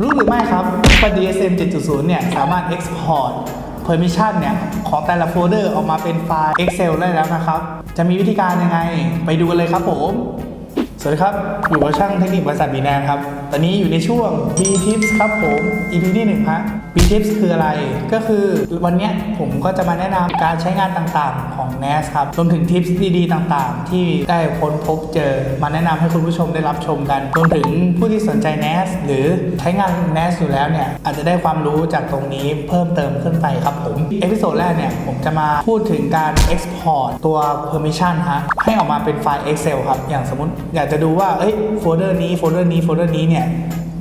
รู้หรือไม่ครับว่า DSM 7.0 เนี่ย สามารถ export permission เนี่ย ของแต่ละโฟลเดอร์ออกมาเป็นไฟล์ Excel ได้แล้วนะครับ จะมีวิธีการยังไง ไปดูกันเลยครับผม สวัสดีครับ อยู่กับช่างเทคนิคบริษัทบีแนนครับ ตอนนี้อยู่ในช่วง B Tips ครับผม EP ที่หนึ่งฮะ B Tips คืออะไร ก็คือวันนี้ผมก็จะมาแนะนำการใช้งานต่างๆของ NAS ครับ รวมถึงทิปส์ดีๆ ต่างๆ ที่ได้ค้นพบเจอ มาแนะนำให้คุณผู้ชมได้รับชมกัน รวมถึงผู้ที่สนใจ NAS หรือใช้งาน NAS อยู่แล้วเนี่ย อาจจะได้ความรู้จากตรงนี้เพิ่มเติมขึ้นไปครับผม เอพิโซดแรกเนี่ยผมจะมาพูดถึงการ Export ตัว Permission ฮะ ให้ออกมาเป็นไฟล์ Excel ครับ อย่างสมมติอยากจะดูว่าเอ้ยโฟลเดอร์นี้โฟลเดอร์นี้โฟลเดอร์นี้เนี่ย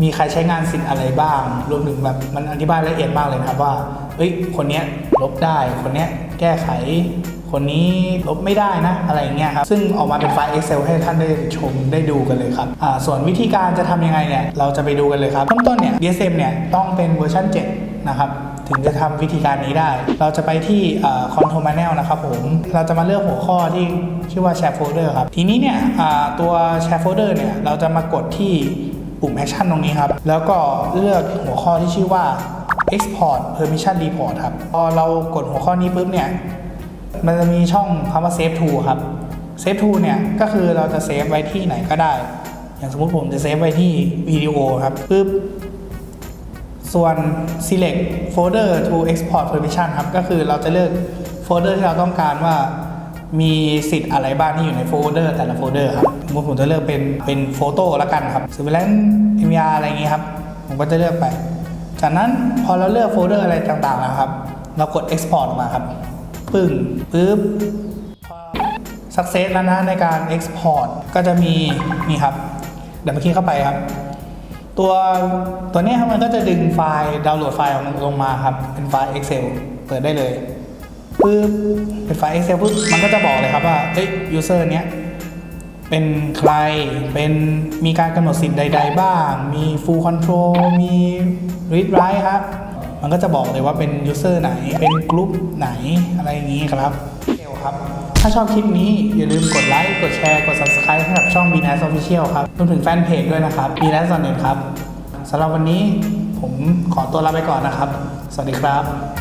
มีใครใช้งานสิ่งอะไรบ้าง รวมถึงแบบมันอธิบายละเอียดมากเลยนะครับว่าเอ้ยคนนี้ลบได้ คนนี้แก้ไข คนนี้ลบไม่ได้นะ อะไรเงี้ยครับ ซึ่งออกมาเป็นไฟล์ Excel ให้ท่านได้ชมได้ดูกันเลยครับอ่าส่วนวิธีการจะทำยังไงเนี่ยเราจะไปดูกันเลยครับเริ่มต้นเนี่ย DSM เนี่ยต้องเป็นเวอร์ชัน7 นะครับ ถึงจะทำวิธีการนี้ได้ เราจะไปที่เอ่อ Control Panel นะครับผม เราจะมาเลือกหัวข้อที่ชื่อว่า Share Folder ครับ ทีนี้เนี่ยตัว Share Folder เนี่ยเราจะมากดที่ปุ่ม Action ตรงนี้ครับ แล้วก็เลือกหัวข้อที่ชื่อว่า Export Permission Report ครับ พอเรากดหัวข้อนี้ปุ๊บเนี่ย มันจะมีช่องคำว่า Save To ครับ Save To เนี่ย ก็คือเราจะเซฟไว้ที่ไหนก็ได้ อย่างสมมติผมจะเซฟไว้ที่วิดีโอครับ ปึ๊บ ส่วน select folder to export permission ครับ ก็คือเราจะเลือกโฟลเดอร์ที่เราต้องการว่ามีสิทธิ์อะไรบ้างที่อยู่ในโฟลเดอร์แต่ละโฟลเดอร์ครับสมมติผมจะเลือกเป็นเป็นโฟโต้ละกันครับ surveillance MR อะไรอย่างงี้ครับ ผมก็จะเลือกไป จากนั้นพอเราเลือกโฟลเดอร์อะไรต่างๆนะครับ เรากด export ออกมาครับ ปึ้งปึ๊บ success แล้วนะในการ export ก็จะมีนี่ครับ เดี๋ยวเมื่อกี้เข้าไปครับ ตัวตัวนี้ครับมันก็จะดึงไฟล์ดาวน์โหลดไฟล์ลงมาครับ เป็นไฟล์ Excel เปิดได้เลยปึ๊บเป็นไฟล์ Excel ปึ๊บมันก็จะบอกเลยครับว่าเอ้ย user เนี้ยเป็นใครเป็นมีการกำหนดสิทธิ์ใด ๆ บ้าง มี full control มี read write ครับ มันก็จะบอกเลยว่าเป็น user ไหนเป็นกลุ่มไหนอะไรอย่างนี้ครับ ครับ ถ้าชอบคลิปนี้อย่าลืมกดไลค์ กดแชร์ กด subscribe ให้กับช่อง b n a s Official ครับรวมถึงแฟนเพจด้วยนะครับ b n a s n e t ครับสำหรับวันนี้ผมขอตัวลาไปก่อนนะครับ สวัสดีครับ